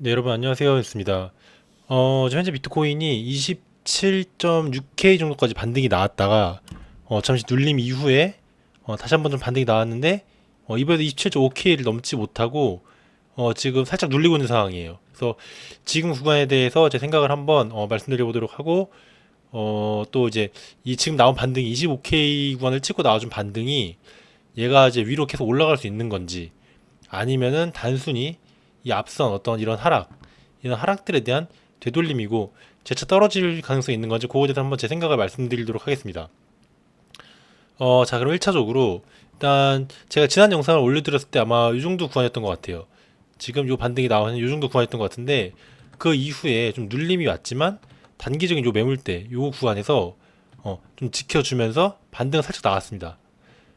네, 여러분 안녕하세요. 였습니다. 어, 현재 비트코인이 27.6K 정도까지 반등이 나왔다가 어, 잠시 눌림 이후에 어, 다시 한번 좀 반등이 나왔는데 어, 이번에도 27.5K를 넘지 못하고 어, 지금 살짝 눌리고 있는 상황이에요. 그래서 지금 구간에 대해서 제 생각을 한번 어, 말씀드려 보도록 하고 어, 또 이제 이 지금 나온 반등이 25K 구간을 찍고 나와준 반등이 얘가 이제 위로 계속 올라갈 수 있는 건지 아니면은 단순히 이 앞선 어떤 이런 하락, 이런 하락들에 대한 되돌림이고 재차 떨어질 가능성이 있는 건지 그거에 대해서 한번 제 생각을 말씀드리도록 하겠습니다. 어, 자, 그럼 1차적으로 일단 제가 지난 영상을 올려드렸을 때 아마 이 정도 구간이었던 것 같아요. 지금 요 반등이 나오는 이 정도 구간이었던 것 같은데 그 이후에 좀 눌림이 왔지만 단기적인 요 매물대 요 구간에서 어, 좀 지켜주면서 반등은 살짝 나왔습니다.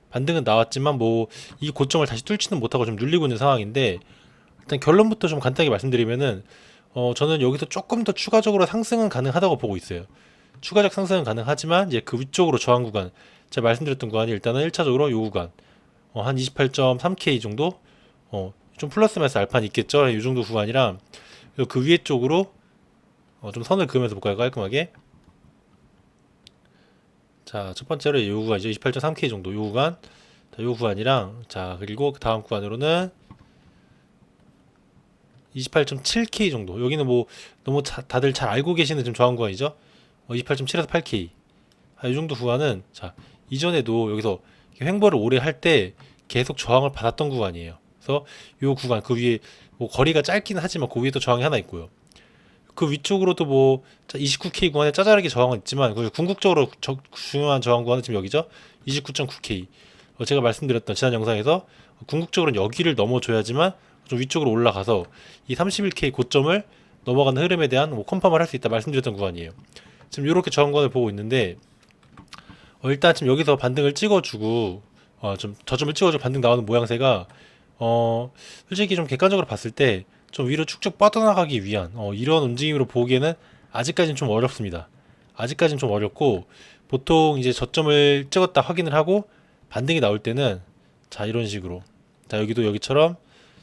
반등은 나왔지만 뭐 이 고점을 다시 뚫지는 못하고 좀 눌리고 있는 상황인데 일단 결론부터 좀 간단하게 말씀드리면은 어 저는 여기서 조금 더 추가적으로 상승은 가능하다고 보고 있어요. 추가적 상승은 가능하지만 이제 그 위쪽으로 저항 구간 제가 말씀드렸던 구간이 일단은 1차적으로 요 구간 어, 한 28.3K 정도 어, 좀 플러스 마이너스 알파는 있겠죠. 이 정도 구간이랑 그 위에 쪽으로 어, 좀 선을 그으면서 볼까요? 깔끔하게. 자, 첫 번째로 요 구간이죠. 28.3K 정도 요 구간. 자, 요 구간이랑 자, 그리고 그 다음 구간으로는 28.7K 정도. 여기는 뭐 너무 자, 다들 잘 알고 계시는 좀 저항 구간이죠. 어, 28.7에서 8K. 아, 이 정도 구간은 자 이전에도 여기서 횡보를 오래 할 때 계속 저항을 받았던 구간이에요. 그래서 이 구간 그 위에 뭐 거리가 짧기는 하지만 그 위에 또 저항이 하나 있고요. 그 위쪽으로도 뭐 29K 구간에 짜잘하게 저항은 있지만 그 궁극적으로 저, 중요한 저항 구간은 지금 여기죠. 29.9K. 어, 제가 말씀드렸던 지난 영상에서 궁극적으로는 여기를 넘어줘야지만 좀 위쪽으로 올라가서 이 31K 고점을 넘어가는 흐름에 대한 뭐 컨펌을 할 수 있다 말씀드렸던 구간이에요. 지금 이렇게 저항 구간을 보고 있는데 어, 일단 지금 여기서 반등을 찍어주고 어, 좀 저점을 찍어주고 반등 나오는 모양새가 어, 솔직히 좀 객관적으로 봤을 때 좀 위로 쭉쭉 뻗어나가기 위한 어, 이런 움직임으로 보기에는 아직까지는 좀 어렵습니다. 아직까지는 좀 어렵고 보통 이제 저점을 찍었다 확인을 하고 반등이 나올 때는 자 이런 식으로 자 여기도 여기처럼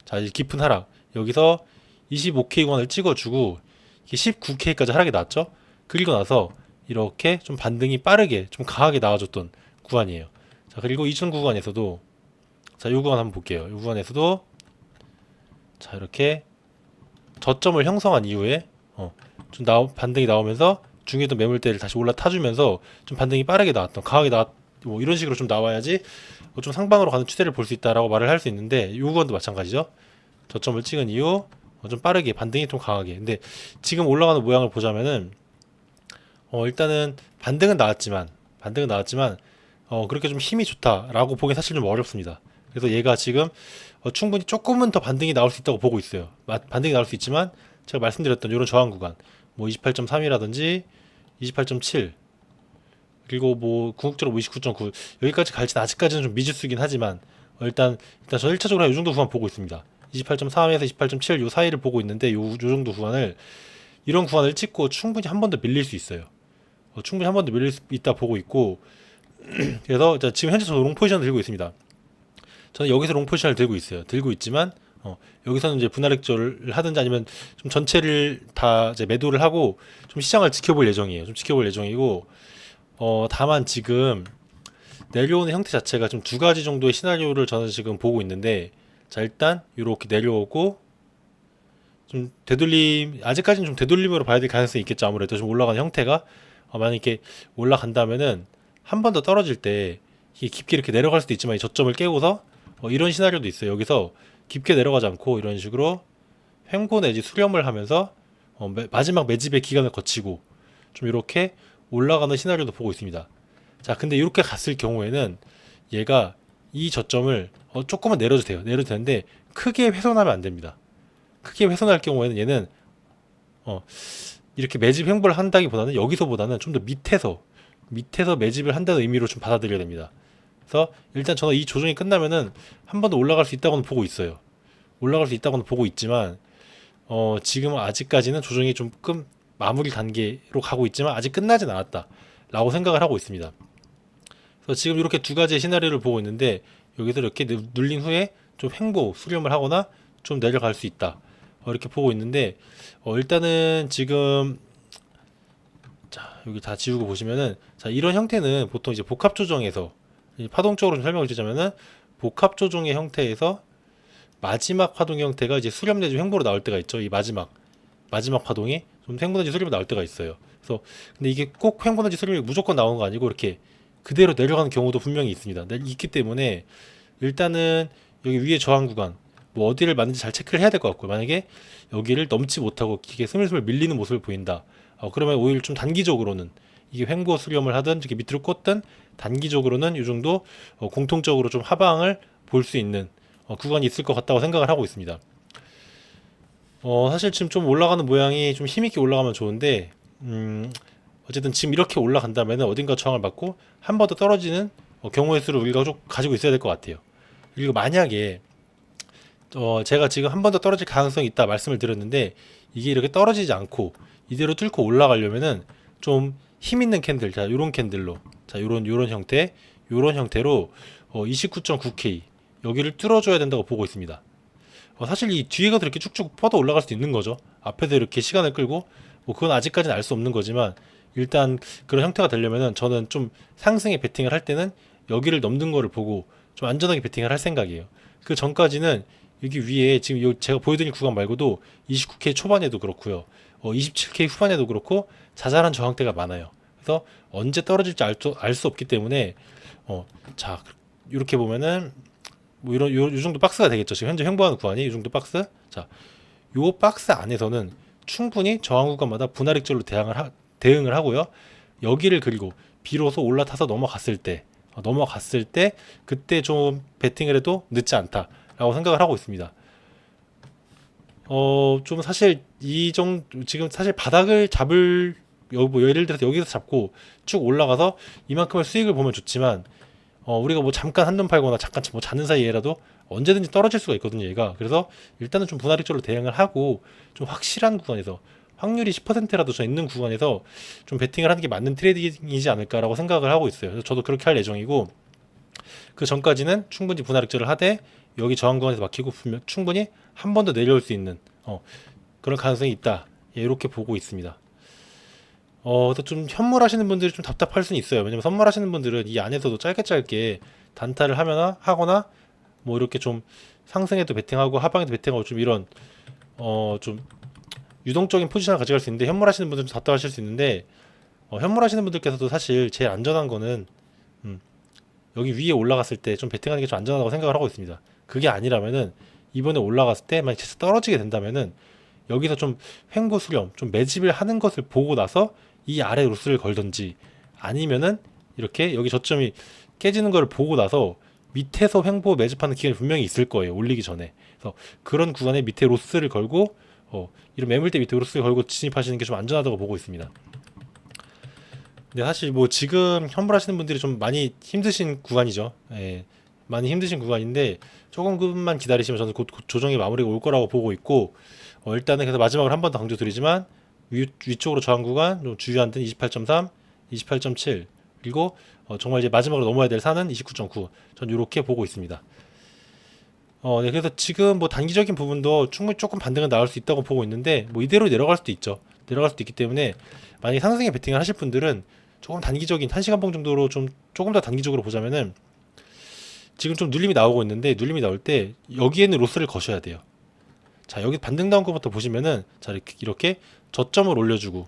자 이제 깊은 하락 여기서 25K 권을 찍어주고 19K까지 하락이 났죠. 그리고 나서 이렇게 좀 반등이 빠르게 좀 강하게 나와줬던 구간이에요. 자 그리고 이전 구간에서도 자이 구간 한번 볼게요. 이 구간에서도 자 이렇게 저점을 형성한 이후에 어, 좀 나오, 반등이 나오면서 중에도 매물대를 다시 올라타주면서 좀 반등이 빠르게 나왔던 강하게 나왔 뭐 이런 식으로 좀 나와야지 어, 좀 상방으로 가는 추세를 볼 수 있다라고 말을 할 수 있는데 이 구간도 마찬가지죠. 저점을 찍은 이후 어, 좀 빠르게 반등이 좀 강하게 근데 지금 올라가는 모양을 보자면은 어, 일단은 반등은 나왔지만 반등은 나왔지만 어, 그렇게 좀 힘이 좋다라고 보기 사실 좀 어렵습니다. 그래서 얘가 지금 어, 충분히 조금은 더 반등이 나올 수 있다고 보고 있어요. 마- 반등이 나올 수 있지만 제가 말씀드렸던 이런 저항 구간 뭐 28.3이라든지 28.7 그리고 뭐 궁극적으로 뭐29.9 여기까지 갈지는 아직까지는 좀 미지수긴 하지만 어, 일단 일단 저 1차적으로 이 정도 구간 보고 있습니다. 28.3에서 28.7 요 사이를 보고 있는데 요, 요 정도 구간을 이런 구간을 찍고 충분히 한 번 더 밀릴 수 있어요. 어, 충분히 한 번 더 밀릴 수 있다 보고 있고 그래서 자, 지금 현재 저는 롱 포지션을 들고 있습니다. 저는 여기서 롱 포지션을 들고 있어요. 들고 있지만 어, 여기서는 이제 분할 액조를 하든지 아니면 좀 전체를 다 이제 매도를 하고 좀 시장을 지켜볼 예정이에요. 좀 지켜볼 예정이고 어, 다만 지금 내려오는 형태 자체가 좀 두 가지 정도의 시나리오를 저는 지금 보고 있는데 자 일단 이렇게 내려오고 좀 되돌림 아직까지는 좀 되돌림으로 봐야 될 가능성이 있겠죠. 아무래도 좀 올라가는 형태가. 어, 만약에 올라간다면은 한 번 더 떨어질 때 깊게 이렇게 내려갈 수도 있지만 이 저점을 깨고서 어, 이런 시나리오도 있어요. 여기서 깊게 내려가지 않고 이런 식으로 횡보 내지 수렴을 하면서 어, 매- 마지막 매집의 기간을 거치고 좀 이렇게 올라가는 시나리오도 보고 있습니다 자 근데 이렇게 갔을 경우에는 얘가 이 저점을 어, 조금은 내려도 돼요 내려도 되는데 크게 훼손하면 안 됩니다 크게 훼손할 경우에는 얘는 어, 이렇게 매집 횡보를 한다기보다는 여기서보다는 좀 더 밑에서 밑에서 매집을 한다는 의미로 좀 받아들여야 됩니다. 그래서 일단 저는 이 조정이 끝나면은 한 번 더 올라갈 수 있다고는 보고 있어요. 올라갈 수 있다고는 보고 있지만 어, 지금 은 아직까지는 조정이 조금 마무리 단계로 가고 있지만 아직 끝나진 않았다라고 생각을 하고 있습니다. 그래서 지금 이렇게 두 가지의 시나리오를 보고 있는데 여기서 이렇게 누- 눌린 후에 좀 횡보 수렴을 하거나 좀 내려갈 수 있다. 어, 이렇게 보고 있는데 어, 일단은 지금 자 여기 다 지우고 보시면은 자 이런 형태는 보통 이제 복합 조정에서 이 파동적으로 좀 설명을 드리자면은 복합 조정의 형태에서 마지막 파동 형태가 이제 수렴 내지 횡보로 나올 때가 있죠. 이 마지막 마지막 파동이 좀 횡보 내지 수렴이 나올 때가 있어요. 그래서 근데 이게 꼭 횡보 내지 수렴이 무조건 나오는 거 아니고 이렇게 그대로 내려가는 경우도 분명히 있습니다. 네, 있기 때문에 일단은 여기 위에 저항 구간 뭐 어디를 맞는지 잘 체크를 해야 될 것 같고요. 만약에 여기를 넘지 못하고 이게 스물스물 밀리는 모습을 보인다. 어, 그러면 오히려 좀 단기적으로는 이게 횡보 수렴을 하든 이렇게 밑으로 꽂든 단기적으로는 이 정도 어, 공통적으로 좀 하방을 볼 수 있는 어, 구간이 있을 것 같다고 생각을 하고 있습니다. 어, 사실 지금 좀 올라가는 모양이 좀 힘있게 올라가면 좋은데, 음, 어쨌든 지금 이렇게 올라간다면 어딘가 저항을 받고 한 번 더 떨어지는 어, 경우의 수를 우리가 좀 가지고 있어야 될 것 같아요. 그리고 만약에 어, 제가 지금 한 번 더 떨어질 가능성이 있다 말씀을 드렸는데 이게 이렇게 떨어지지 않고 이대로 뚫고 올라가려면은 좀 힘 있는 캔들, 자, 요런 캔들로, 자, 요런, 요런 형태, 요런 형태로 어, 29.9K 여기를 뚫어줘야 된다고 보고 있습니다. 어, 사실 이 뒤에가 이렇게 쭉쭉 뻗어 올라갈 수도 있는 거죠. 앞에서 이렇게 시간을 끌고, 뭐 그건 아직까지는 알 수 없는 거지만 일단 그런 형태가 되려면은 저는 좀 상승에 베팅을 할 때는 여기를 넘는 거를 보고 좀 안전하게 베팅을 할 생각이에요. 그 전까지는 여기 위에 지금 요 제가 보여드린 구간 말고도 29K 초반에도 그렇고요. 어, 27K 후반에도 그렇고 자잘한 저항대가 많아요. 그래서 언제 떨어질지 알 수 없기 때문에 어, 자 이렇게 보면은 뭐 이런 요, 요 정도 박스가 되겠죠. 지금 현재 횡보하는 구간이 이 정도 박스. 자, 요 박스 안에서는 충분히 저항 구간마다 분할익절로 대응을 하, 대응을 하고요. 여기를 그리고 비로소 올라타서 넘어갔을 때 어, 넘어갔을 때 그때 좀 베팅을 해도 늦지 않다라고 생각을 하고 있습니다. 어, 좀 사실 이 정도 지금 사실 바닥을 잡을 여, 뭐 예를 들어서 여기서 잡고 쭉 올라가서 이만큼의 수익을 보면 좋지만 어, 우리가 뭐 잠깐 한눈 팔거나 잠깐 뭐 자는 사이에라도 언제든지 떨어질 수가 있거든요, 얘가. 그래서 일단은 좀 분할익절로 대응을 하고 좀 확실한 구간에서 확률이 10%라도 저 있는 구간에서 좀 베팅을 하는 게 맞는 트레이딩이지 않을까라고 생각을 하고 있어요. 저도 그렇게 할 예정이고 그 전까지는 충분히 분할익절을 하되 여기 저항 구간에서 막히고 분명 충분히 한 번 더 내려올 수 있는 어, 그런 가능성이 있다. 예, 이렇게 보고 있습니다. 어, 또좀 현물하시는 분들이 좀 답답할 수는 있어요. 왜냐면 선물하시는 분들은 이 안에서도 짧게 짧게 단타를 하거나 하거나 뭐 이렇게 좀 상승에도 베팅하고 하방에도 베팅하고 좀 이런 어 좀 유동적인 포지션을 가져갈 수 있는데 현물하시는 분들은 좀 답답하실 수 있는데 어, 현물하시는 분들께서도 사실 제일 안전한 거는 음, 여기 위에 올라갔을 때 좀 베팅하는 게 좀 안전하다고 생각을 하고 있습니다. 그게 아니라면은 이번에 올라갔을 때 만약 진짜 떨어지게 된다면은 여기서 좀 횡보 수렴, 좀 매집을 하는 것을 보고 나서 이 아래 로스를 걸든지 아니면은 이렇게 여기 저점이 깨지는 걸 보고 나서 밑에서 횡보 매집하는 기간이 분명히 있을 거예요. 올리기 전에. 그래서 그런 구간에 밑에 로스를 걸고 어, 이런 매물대 밑에 로스를 걸고 진입하시는 게 좀 안전하다고 보고 있습니다. 근데 사실 뭐 지금 현물하시는 분들이 좀 많이 힘드신 구간이죠. 예, 많이 힘드신 구간인데 조금만 기다리시면 저는 곧, 곧 조정의 마무리가 올 거라고 보고 있고 어, 일단은 그래서 마지막으로 한 번 더 강조드리지만 위, 위쪽으로 저항 구간 좀 주의한 데는 28.3, 28.7 그리고 어, 정말 이제 마지막으로 넘어야 될 산은 29.9. 전 이렇게 보고 있습니다. 어, 네, 그래서 지금 뭐 단기적인 부분도 충분히 조금 반등은 나올 수 있다고 보고 있는데 뭐 이대로 내려갈 수도 있죠. 내려갈 수도 있기 때문에 만약에 상승에 베팅을 하실 분들은 조금 단기적인 1시간 봉 정도로 좀 조금 더 단기적으로 보자면은 지금 좀 눌림이 나오고 있는데 눌림이 나올 때 여기에는 로스를 거셔야 돼요. 자 여기 반등 나온 것부터 보시면은 자 이렇게, 이렇게 저점을 올려주고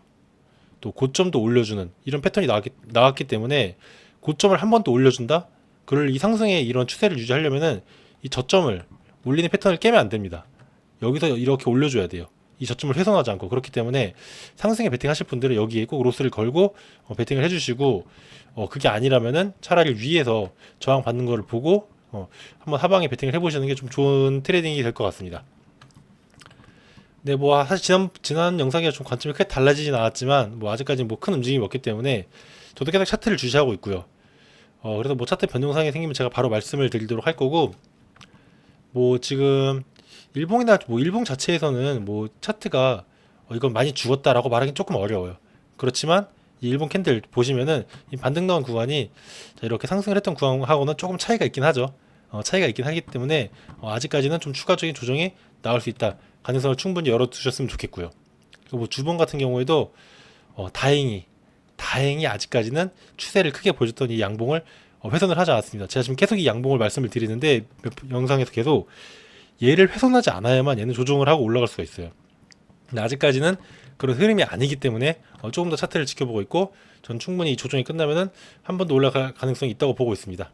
또 고점도 올려주는 이런 패턴이 나왔기, 나왔기 때문에 고점을 한 번 더 올려준다. 그럴 이 상승의 이런 추세를 유지하려면은 이 저점을 올리는 패턴을 깨면 안 됩니다. 여기서 이렇게 올려줘야 돼요. 이 저점을 훼손하지 않고 그렇기 때문에 상승에 베팅하실 분들은 여기에 꼭 로스를 걸고 어, 베팅을 해주시고 어, 그게 아니라면은 차라리 위에서 저항 받는 거를 보고 어, 한번 하방에 베팅을 해보시는 게 좀 좋은 트레이딩이 될 것 같습니다. 네, 뭐 사실 지난 지난 영상이랑 좀 관점이 크게 달라지진 않았지만 뭐 아직까지 뭐 큰 움직임이 없기 때문에 저도 계속 차트를 주시하고 있고요. 어 그래서 뭐 차트 변동상이 생기면 제가 바로 말씀을 드리도록 할 거고 뭐 지금 일봉이나 뭐 일봉 자체에서는 뭐 차트가 어, 이건 많이 죽었다라고 말하기 조금 어려워요. 그렇지만 이 일본 캔들 보시면은 이 반등 나온 구간이 자, 이렇게 상승을 했던 구간하고는 조금 차이가 있긴 하죠. 어, 차이가 있긴 하기 때문에 어, 아직까지는 좀 추가적인 조정이 나올 수 있다. 가능성을 충분히 열어두셨으면 좋겠고요. 그리고 뭐 주봉 같은 경우에도 어, 다행히 다행히 아직까지는 추세를 크게 보여줬던 이 양봉을 어, 훼손을 하지 않았습니다. 제가 지금 계속 이 양봉을 말씀을 드리는데 몇 영상에서 계속 얘를 훼손하지 않아야만 얘는 조정을 하고 올라갈 수가 있어요. 근데 아직까지는 그런 흐름이 아니기 때문에 어, 조금 더 차트를 지켜보고 있고 전 충분히 이 조정이 끝나면은 한 번 더 올라갈 가능성이 있다고 보고 있습니다.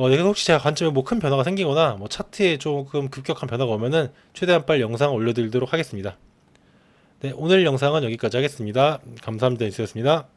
어, 여기서 혹시 제가 관점에 뭐 큰 변화가 생기거나 뭐 차트에 조금 급격한 변화가 오면은 최대한 빨리 영상을 올려드리도록 하겠습니다. 네, 오늘 영상은 여기까지 하겠습니다. 감사합니다. 인수였습니다.